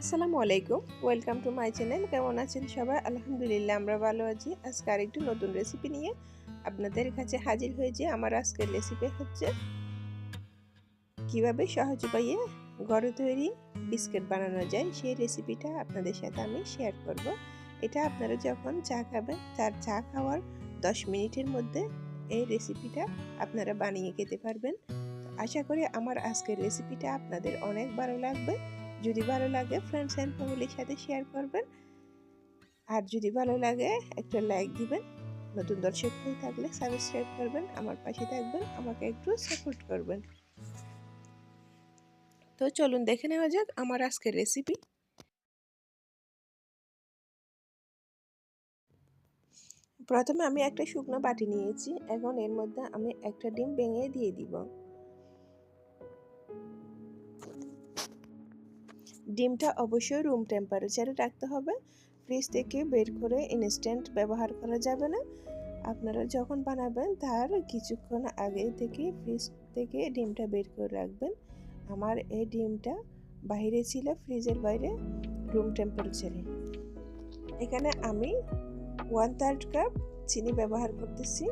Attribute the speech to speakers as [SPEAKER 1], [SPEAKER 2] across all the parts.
[SPEAKER 1] আলাইকুম। Welcome to my channel কেমন আছেন সবাই? আলহামদুলিল্লাহ, আমরা ভালো আছি। আজকে আরেকটু নতুন রেসিপি নিয়ে আপনাদের কাছে হাজির হয়েছে। আমার আজকের রেসিপি হচ্ছে কীভাবে সহজ উপায়ে ঘরে তৈরি বিস্কিট বানানো যায়, সেই রেসিপিটা আপনাদের সাথে আমি শেয়ার করব। এটা আপনারা যখন চা খাবেন, তার চা খাওয়ার দশ মিনিটের মধ্যে এই রেসিপিটা আপনারা বানিয়ে খেতে পারবেন। আশা করি আমার আজকের রেসিপিটা আপনাদের অনেক ভালো লাগবে। যদি ভালো লাগে ফ্রেন্ডস অ্যান্ড ফ্যামিলির সাথে শেয়ার করবেন। আর যদি ভালো লাগে, একটা লাইক দিবেন। নতুন দর্শক হয়ে থাকলে সাবস্ক্রাইব করবেন, আমার পাশে থাকবেন, আমাকে একটু সাপোর্ট করবেন। তো চলুন দেখে নেওয়া যাক আমার আজকের রেসিপি প্রথমে আমি একটা শুকনো বাটি নিয়েছি, এখন এর মধ্যে আমি একটা ডিম ভেঙে দিয়ে দিব। ডিমটা অবশ্যই রুম টেম্পারেচারে রাখতে হবে। ফ্রিজ থেকে বের করে ইনস্ট্যান্ট ব্যবহার করা যাবে না। আপনারা যখন বানাবেন, তার কিছুক্ষণ আগে থেকে ফ্রিজ থেকে ডিমটা বের করে রাখবেন। আমার এই ডিমটা বাইরে ছিল ফ্রিজের বাইরে রুম টেম্পারেচারে এখানে আমি ওয়ান থার্ড কাপ চিনি ব্যবহার করতেছি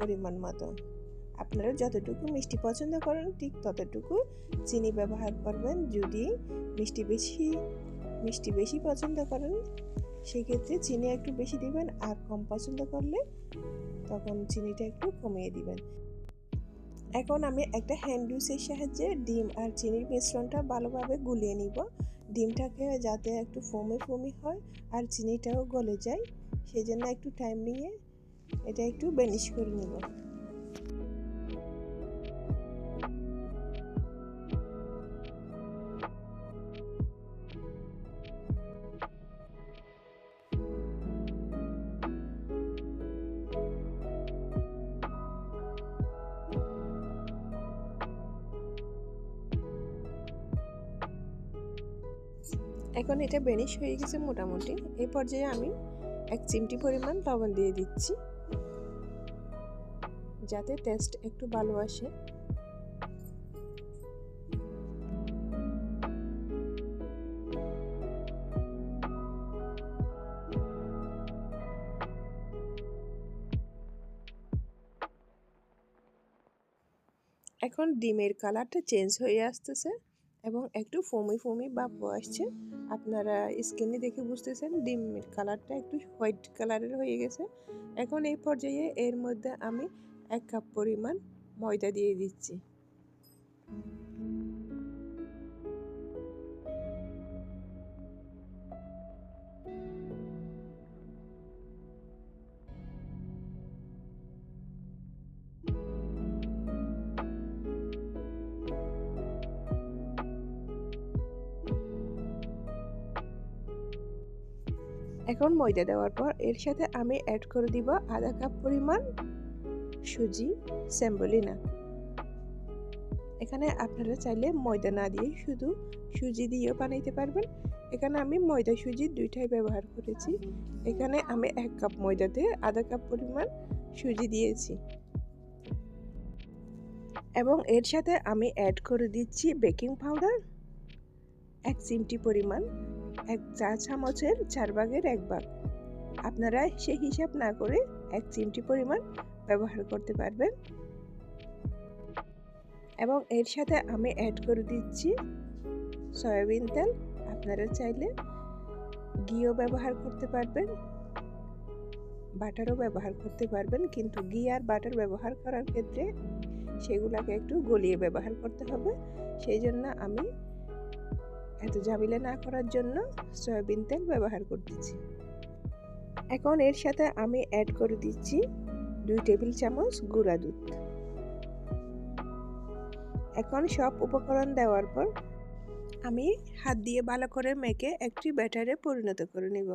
[SPEAKER 1] পরিমাণ মতো। আপনারা যতটুকু মিষ্টি পছন্দ করেন, ঠিক ততটুকু চিনি ব্যবহার করবেন। যদি মিষ্টি বেশি মিষ্টি বেশি পছন্দ করেন, সেক্ষেত্রে চিনি একটু বেশি দিবেন আর কম পছন্দ করলে তখন চিনিটা একটু কমিয়ে দিবেন। এখন আমি একটা হ্যান্ড জুসের সাহায্যে ডিম আর চিনির মিশ্রণটা ভালোভাবে গুলিয়ে নিব। ডিমটাকে যাতে একটু ফোমে ফোমি হয় আর চিনিটাও গলে যায় সেই জন্য একটু টাইম নিয়ে এটা একটু বেনিশ করে নিব। এখন এটা বেনিশ হয়ে গেছে মোটামুটি। এই পর্যায়ে আমি এক চিমটি পরিমাণ লবণ দিয়ে দিচ্ছি। যাতে টেস্ট একটু ভালো আসে। এখন ডিমের কালারটা চেঞ্জ হয়ে আসতেছে। এবং একটু ফমি ফমি বাপ আসছে। আপনারা স্কিনে দেখে বুঝতেছেন ডিমের কালারটা একটু হোয়াইট কালারের হয়ে গেছে। এখন এই পর্যায়ে এর মধ্যে আমি এক কাপ পরিমাণ ময়দা দিয়ে দিচ্ছি। এখন ময়দা দেওয়ার পর এর সাথে আমি অ্যাড করে দিব আধা কাপ পরিমাণ সুজি স্যাম্বলিনা এখানে আপনারা চাইলে ময়দা না দিয়ে শুধু সুজি দিয়েও বানাইতে পারবেন। এখানে আমি ময়দা সুজি দুইটাই ব্যবহার করেছি। এখানে আমি এক কাপ ময়দাতে আধা কাপ পরিমাণ সুজি দিয়েছি। এবং এর সাথে আমি অ্যাড করে দিচ্ছি বেকিং পাউডার এক চিমটি পরিমাণ, এক চা চামচের চার ভাগের এক ভাগ। আপনারা সেই হিসাব না করে এক চিমটি পরিমাণ ব্যবহার করতে পারবেন। এবং এর সাথে আমি অ্যাড করে দিচ্ছি সয়াবিন তেল। আপনারা চাইলে ঘিও ব্যবহার করতে পারবেন, বাটারও ব্যবহার করতে পারবেন। কিন্তু ঘি আর বাটার ব্যবহার করার ক্ষেত্রে সেগুলোকে একটু গলিয়ে ব্যবহার করতে হবে। সেই জন্য আমি এত ঝামেলা না করার জন্য সয়াবিন তেল ব্যবহার করে দিচ্ছি এখন এর সাথে আমি অ্যাড করে দিচ্ছি দুই টেবিল চামচ গুঁড়া দুধ। এখন সব উপকরণ দেওয়ার পর আমি হাত দিয়ে ভালো করে মেখে একটি ব্যাটারে পরিণত করে নেব।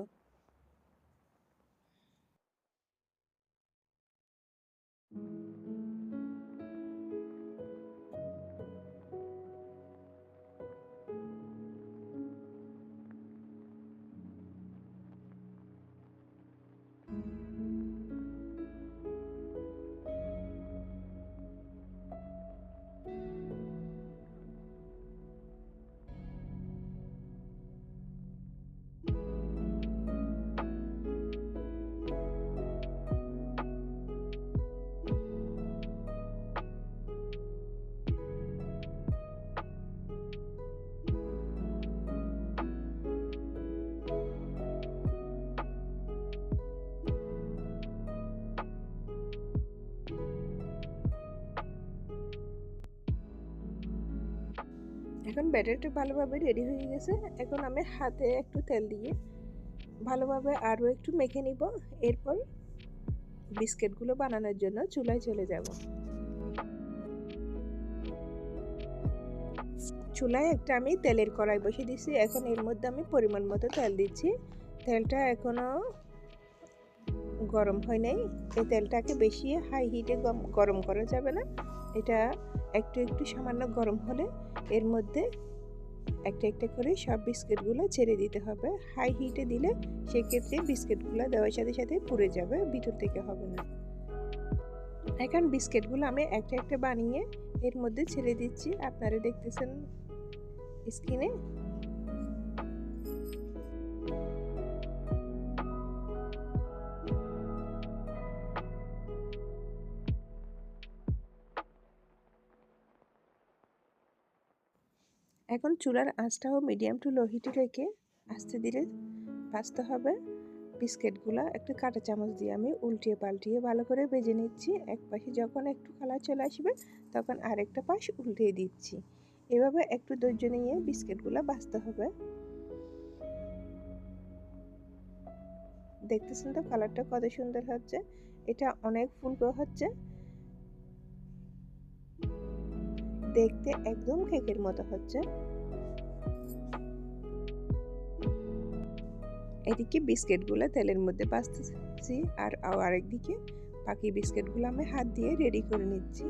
[SPEAKER 1] thank you এখন ব্যাটারটা ভালোভাবে রেডি হয়ে গেছে। এখন আমি হাতে একটু তেল দিয়ে ভালোভাবে আরও একটু মেখে নিব। এরপর বিস্কিটগুলো বানানোর জন্য চুলায় চলে যাব। চুলায় একটা আমি তেলের কড়াই বসিয়ে দিছি। এখন এর মধ্যে আমি পরিমাণ মতো তেল দিচ্ছি। তেলটা এখনও গরম হয় নাই। এই তেলটাকে বেশি হাই হিটে গরম করা যাবে না। এটা একটু একটু সামান্য গরম হলে এর মধ্যে একটা একটা করে সব বিস্কিটগুলো ছেড়ে দিতে হবে। হাই হিটে দিলে সেক্ষেত্রে বিস্কিটগুলো দেওয়ার সাথে সাথে পুড়ে যাবে, ভিতর থেকে হবে না। এখন বিস্কিটগুলো আমি একটা একটা বানিয়ে এর মধ্যে ছেড়ে দিচ্ছি। আপনারা দেখতেছেন স্ক্রিনে। এখন চুলার আঁচটাও মিডিয়াম টু লো হিটে রেখে আস্তে ধীরে ভাজতে হবে। বিস্কিটগুলো একটু কাঁটা চামচ দিয়ে আমি উল্টিয়ে পাল্টিয়ে ভালো করে বেজে নিচ্ছি। এক পাশে যখন একটু কালার চলে আসবে, তখন আরেকটা পাশ উল্টিয়ে দিচ্ছি। এভাবে একটু ধৈর্য নিয়ে বিস্কিটগুলো ভাজতে হবে। দেখতেছেন তো কালারটা কত সুন্দর হচ্ছে? এটা অনেক ফুলকো হচ্ছে। দেখতে একদম কেকের মতো হচ্ছে। এদিকে বিস্কিটগুলো তেলের মধ্যে বাঁচতেছি আর আরেকদিকে বাকি বিস্কিটগুলো আমি হাত দিয়ে রেডি করে নিচ্ছি।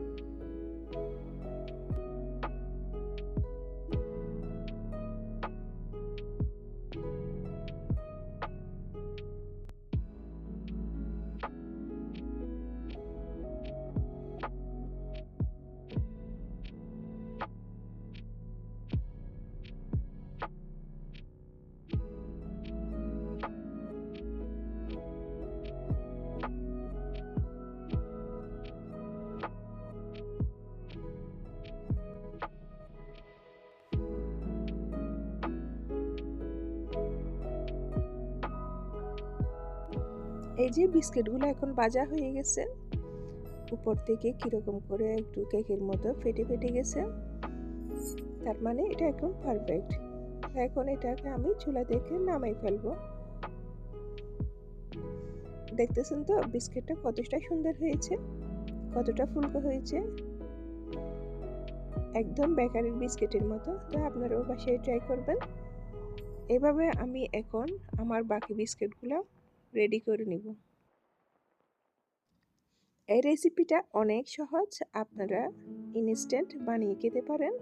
[SPEAKER 1] এই যে বিস্কিটগুলো এখন বাজা হয়ে গেছে, উপর থেকে কীরকম করে একটু কেকের মতো ফেটে ফেটে গেছে। তার মানে এটা এখন পারফেক্ট এখন এটাকে আমি চুলা থেকে নামাই ফেলব। দেখতেছেন তো, বিস্কিটটা কতটা সুন্দর হয়েছে, কতটা ফুলকো হয়েছে। একদম বেকারির বিস্কিটের মতো, তো আপনারাও বাসায় ট্রাই করবেন। এভাবে আমি এখন আমার বাকি বিস্কিটগুলো রেডি করে নিব। এই রেসিপিটা অনেক সহজ, আপনারা ইনস্ট্যান্ট বানিয়ে খেতে পারেন।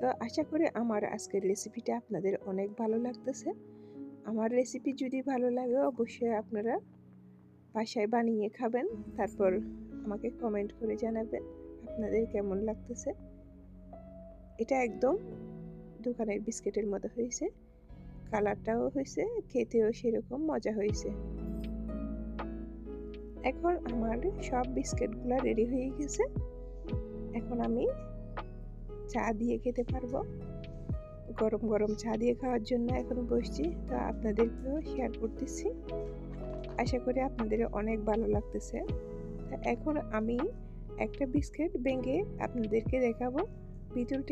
[SPEAKER 1] তো আশা করি আমার আজকের রেসিপিটা আপনাদের অনেক ভালো লাগতেছে। আমার রেসিপি যদি ভালো লাগে, অবশ্যই আপনারা বাসায় বানিয়ে খাবেন। তারপর আমাকে কমেন্ট করে জানাবেন, আপনাদের কেমন লাগতেছে। এটা একদম দোকানের বিস্কিটের মতো হয়েছে। কালারটাও হয়েছে খেতেও সেরকম মজা হয়েছে এখন আমার সব বিস্কিটগুলো রেডি হয়ে গেছে। এখন আমি চা দিয়ে খেতে পারব। গরম গরম চা দিয়ে খাওয়ার জন্য এখন বসছি, তো আপনাদেরকেও শেয়ার করতেছি। আশা করি আপনাদের অনেক ভালো লাগতেছে। এখন আমি একটা বিস্কিট ভেঙে আপনাদেরকে দেখাবো ভিতর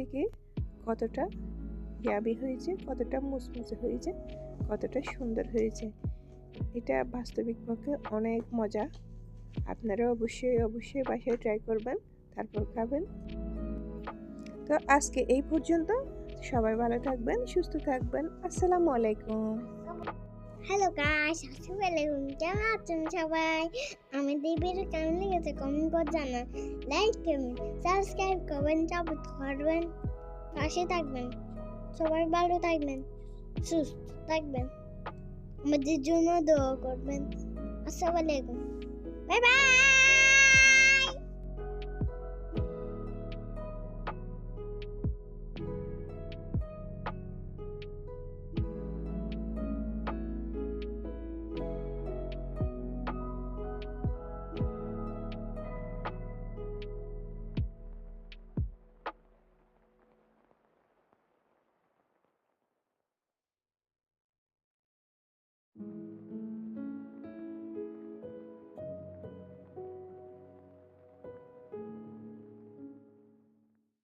[SPEAKER 1] কতটা ইয়াবি হয়েছে, কতটা মুচমুচে হয়েছে, কতটা সুন্দর হয়েছে। এটা বাস্তবিক পক্ষে অনেক মজা। আপনারা অবশ্যই অবশ্যই বাসায় ট্রাই করবেন, তারপর খাবেন। তো আজকে এই পর্যন্ত। সবাই ভালো থাকবেন, সুস্থ থাকবেন। আসসালামু আলাইকুম।
[SPEAKER 2] হ্যালো গাইস আসসালামু আলাইকুম। কেমন আছেন সবাই? আমি ভিডিও কেমন লেগেছে কমেন্ট করে জানান। লাইক করবেন সাবস্ক্রাইব করবেন সাপোর্ট করবেন। পাশে থাকবেন। সবাই ভালো থাকবেন সুস্থ থাকবেন আমাদের জন্য দোয়া করবেন। আসসালামু আলাইকুম। Bye bye